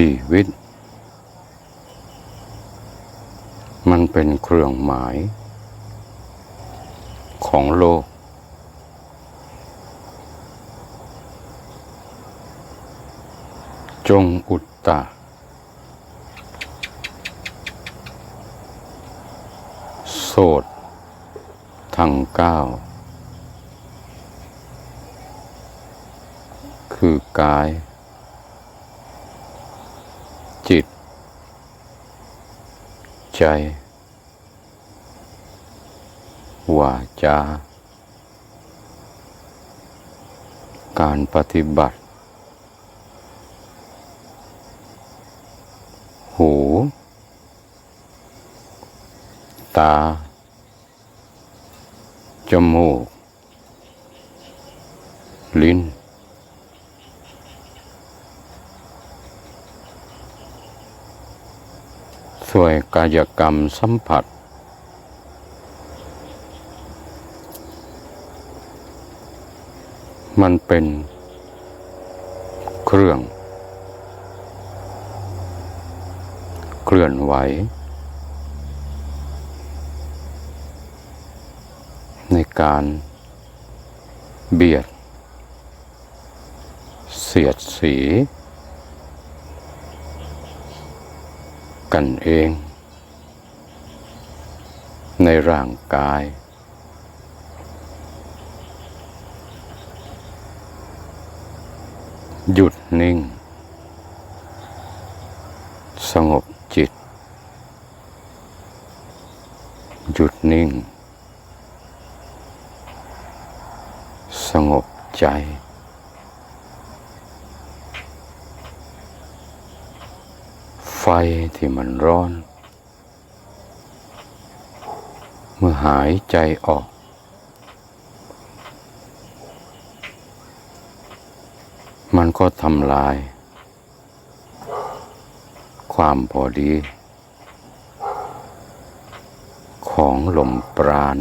ชีวิต มันเป็นเครื่องหมาย ของโลก จงอุตตะโสดทั้งเก้าคือกาย จิต ใจ วาจาการปฏิบัติ หู ตา จมูก ลิ้น ส่วยกายกรรมสัมผัส มันเป็นเครื่อง เคลื่อนไหว ในการเบียด เสียดสี กันเอง ในร่างกาย หยุดนิ่ง สงบจิต หยุดนิ่ง สงบใจ ฟที่มันร้อน เมื่อหายใจออก มันก็ทำลาย ความพอดี ของลมปราณ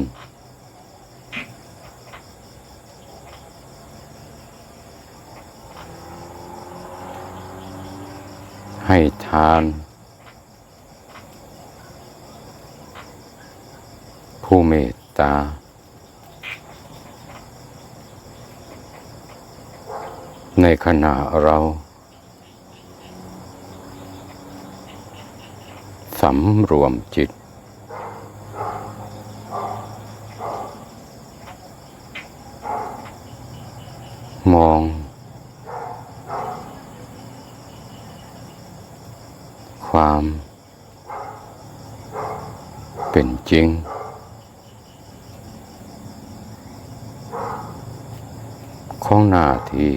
ให้ทาน ผู้เมตตา ในขณะเราสำรวมจิต มอง ความ เป็นจริง ของหน้าที่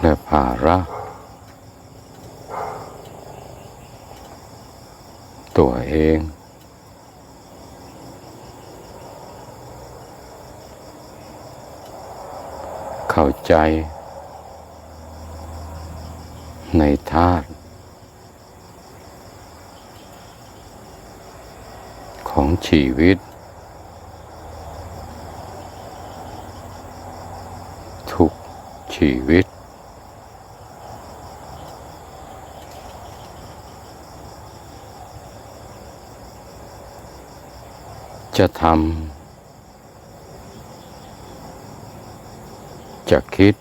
และภาระ ตัวเองเข้าใจ ในธาตุของชีวิต ทุกชีวิต จะทำจะคิด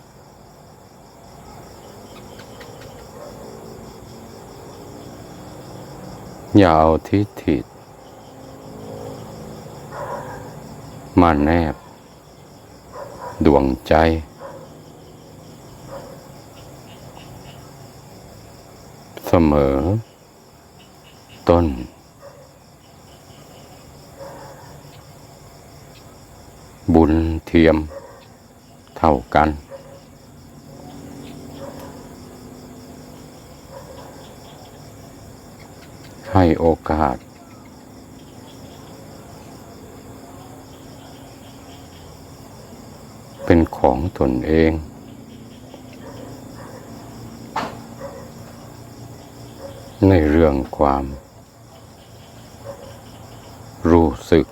อย่าเอาทิฏฐิมาแนบ ดวงใจ เสมอ ต้น บุญเทียมเท่ากัน ให้โอกาส เป็นของตนเอง ในเรื่องความ รู้สึก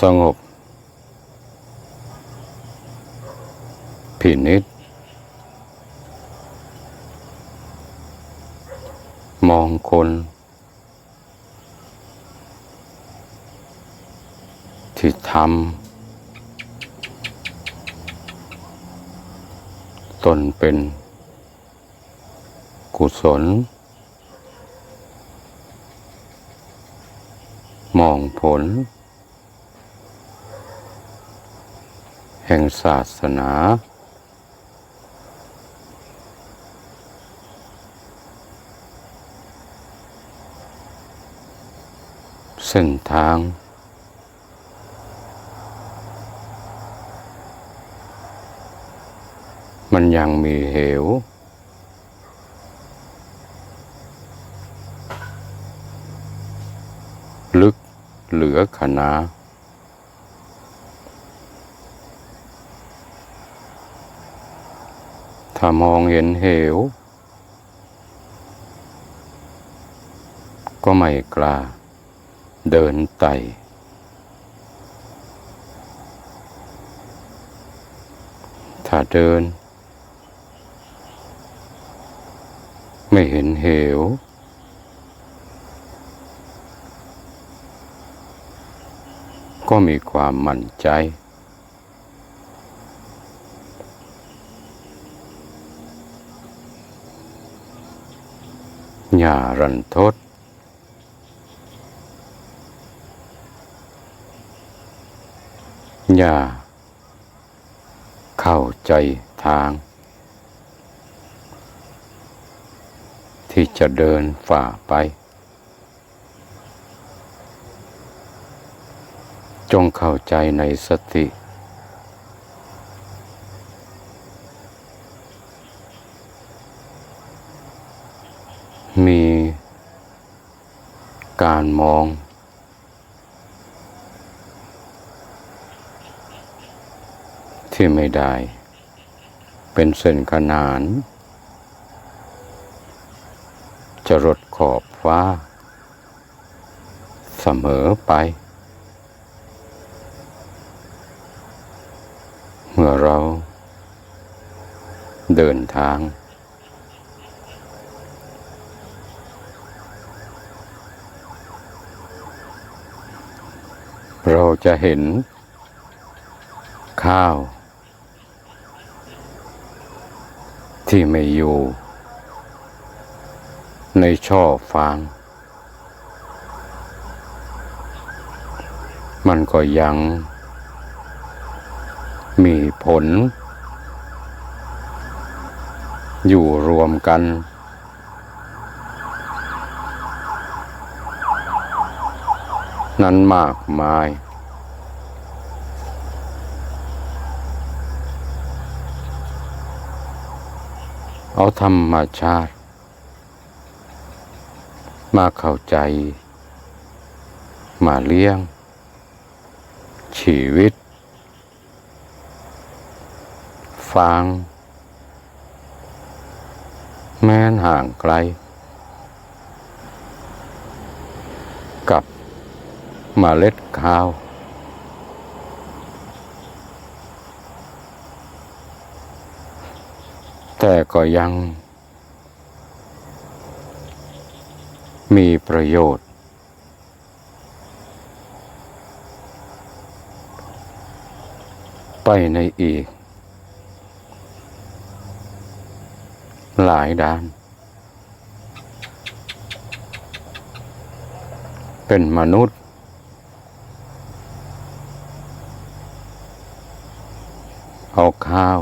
สงบ พินิษ มองคน ที่ทำตนเป็นกุศล มองผล แห่งศาสนา เส้นทาง มันยังมีเหว ลึกเหลือขนาถ้ามองเห็นเหว ก็ไม่กล้า เดินไต่ถ้าเดิน ไม่เห็นเหว ก็มีความมั่นใจ อย่ารันทด อย่า เข้าใจทาง ที่จะเดินฝ่าไป จงเข้าใจในสติ มีการมอง ที่ไม่ได้ เป็นเส้นขนาน จะรดขอบฟ้า เสมอไป เมื่อเราเดินทาง เราจะเห็นข้าว ที่ไม่อยู่ ในช่อฟาง มันก็ยัง มีผล อยู่รวมกัน นั้นมากมาย เอาธรรมชาติ มาเข้าใจ มาเลี้ยง ชีวิต ฟัง แม้นห่างไกล กับมาเล็ดข้าว แต่ก็ยัง มีประโยชน์ ไปในอีก หลายด้าน เป็นมนุษย์เอาข้าว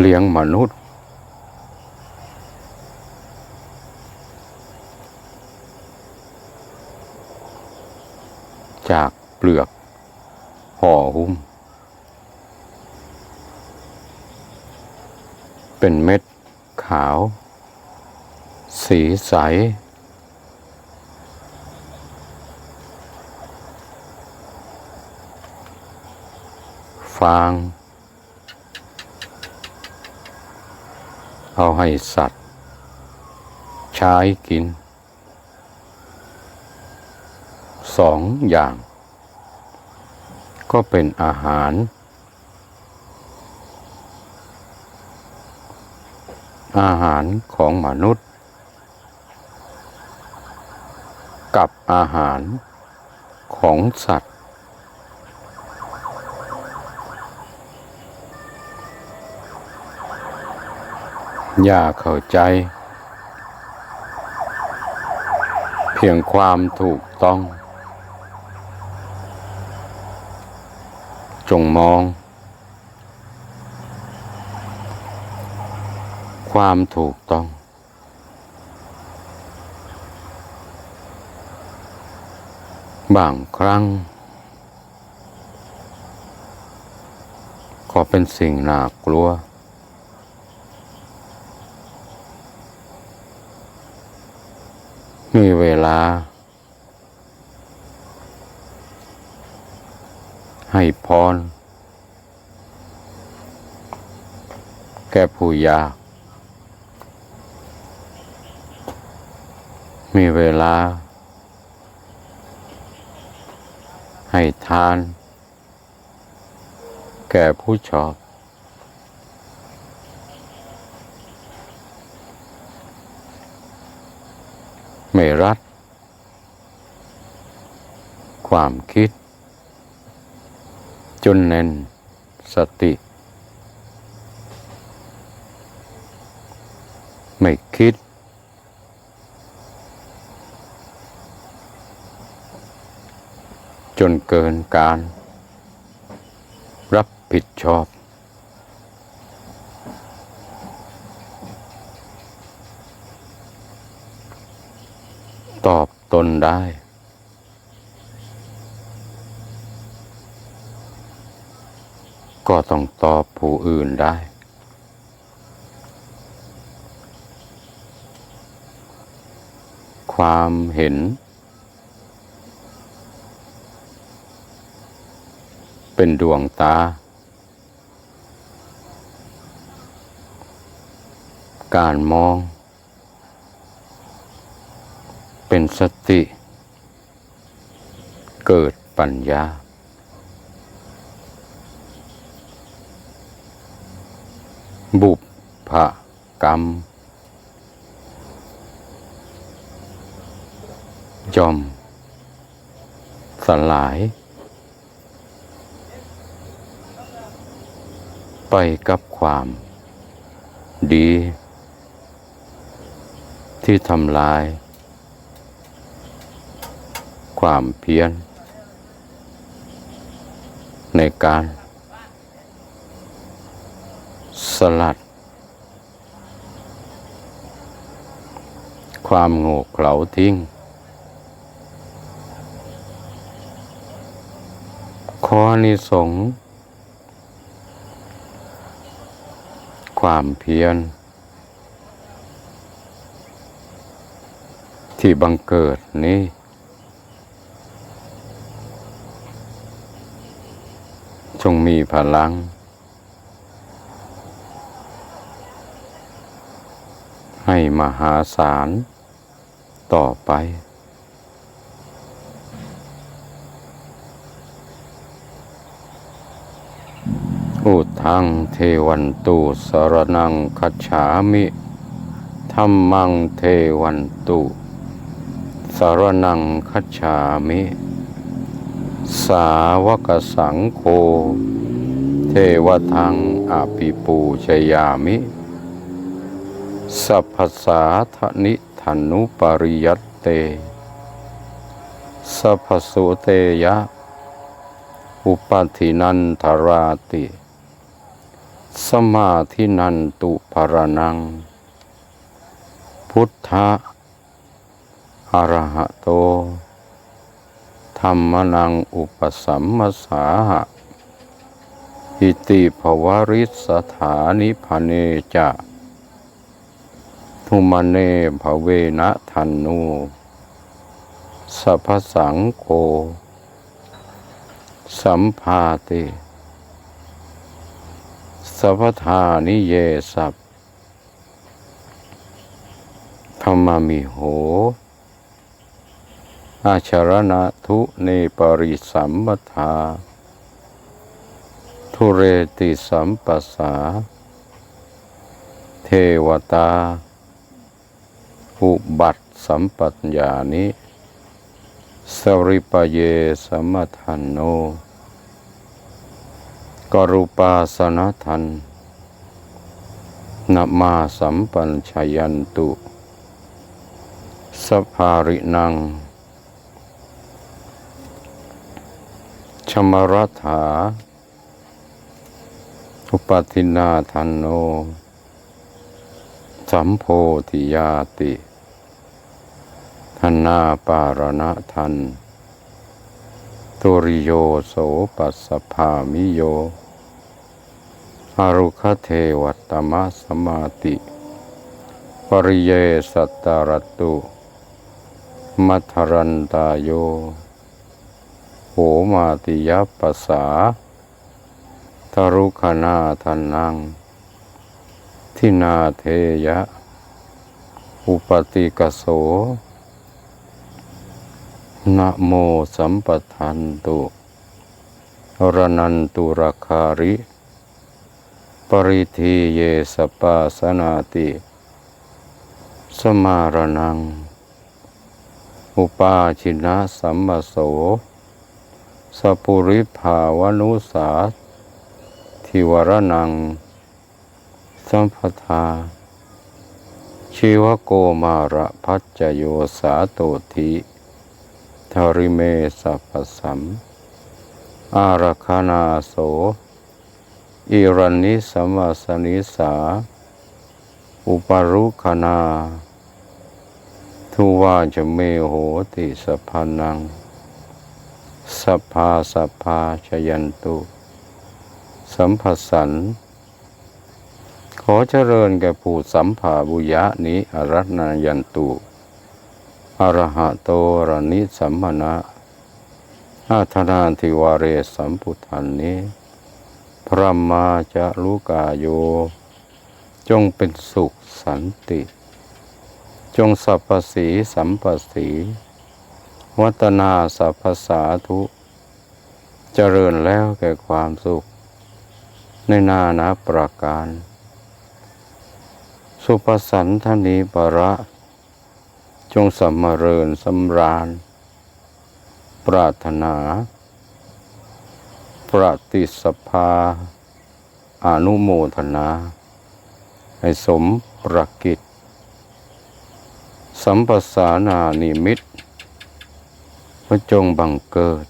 เลี้ยงมนุษย์ จากเปลือกห่อหุ้ม เป็นเม็ดขาว สีใส ฟาง เอาให้สัตว์ ใช้กินสองอย่าง ก็เป็นอาหาร อาหารของมนุษย์ กับอาหารของสัตว์ ย่าเข้าใจ เพียงความถูกต้อง จงมอง ความถูกต้อง บางครั้ง ก็เป็นสิ่งน่ากลัว มีเวลา ให้พร แก่ผู้ยาก มีเวลา ให้ทาน แก่ผู้ชอบ ไม่รัด ความคิด จนแน่นสติ ไม่คิด จนเกินการ รับผิดชอบ ตอบตนได้ ก็ต้องตอบผู้อื่นได้ ความเห็น เป็นดวงตา การมอง เป็นสติ เกิดปัญญา บุพกรรม จอม สลาย ไปกับความ ดี ที่ทำลาย ความเพียรในการ สลัด ความโง่เขลาทิ้ง ข้อนิสงส์ความเพียรที่บังเกิดนี้ จงมีพลัง ให้มหาศาลต่อไป อุทังเทวันตุสรนังคัจฉามิธรรมังเทวันตุสรนังคัจฉามิ สาวกสังโฆเทวทังอภิปูชยามิ สัพพสาธนิธนุปริยัตเต สัพพสุเตยะ อุปัตินันทราติ สมาธินันตุภรนัง พุทธะอรหะโต ธรรมนังอุปสัมมสาหะอิติภวริสถานิพเนจะ ทุมเนภเวนะทันนูสัพสังโฆสัมภาติสัพพทานิเยสัพธรรมมิโห อาชารณะทุเนปริสัมมทา ทุเรติสัมปัสสา เทวตา อุบัติสัมปัญญานิสริปเยสัมมทันโน กรุปาสนทันนามาสัมปัญชยันตุ สภารินัง ชมรัฐา อุปตินาทันโน สัมโพธิยาติ ธนาปารณะทัน ตุริโยโสปัสสภามิโยอารุคเทวัตตมะสมาติ ปริเยสัตตารตุมัทรันตายโยโหมาติยปสาทารุขนาทันนัง ทินาเทยะ อุปติกโส นะโมสัมปทันตุรนันตุราคาริ ปริทีเยสปาสนาติ สมารนัง อุปาชินะสัมมโส สปุริภาวนุสาทิวรนัง สัมปทา ชีวโกมาระพัจจโยสาโตทิ ทริเมสัพสัม อารัคานาโส อิรันนิสัมมาสนิสา อุปารุคณาทุวาจะเมโหติสพพานังสัพพาสัพพาชยันตุ สัมผัสสัน ขอเจริญแก่ผู้สัมภาบุยะนี้อรัตนายันตุ อรหะโตรณิสัมมนะอาธนาธิวาเรสัมพุทธันนี้ พระมาจะลุกาโย จงเป็นสุขสันติ จงสัพพสีสัมปสี วัตนาสัพพสาธุเจริญแล้วแก่ความสุข ในนานาประการ สุปสันทนีปะระ จงสัมเริญสำราญ ปรารถนาปฏิสภา อนุโมทนา ให้สมประกิจ สัมปสานานิมิตพระจงบังเกิด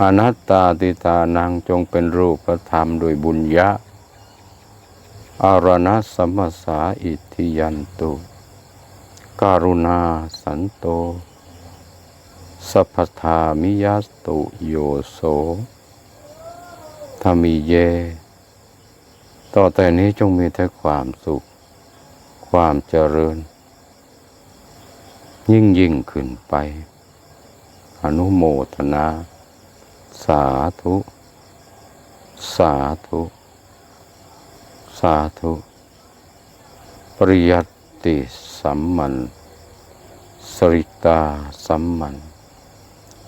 อนัตตาติตานังจงเป็นรูปธรรมโดยบุญญาอารณะสัมมาสาอิทธิยันตุ การุณาสันโต สัพพามิยัสตุโยโสธามีเย ต่อแต่นี้จงมีแต่ความสุข ความเจริญ ยิ่งยิ่งขึ้นไป อนุโมทนา สาธุ สาธุ สาธุ ปริยัติ สัมมัน สริตาสัมมัน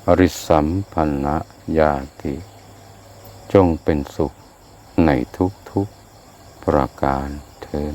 อริสัมพันนะญาติ จงเป็นสุขในทุกทุกๆประการเทิน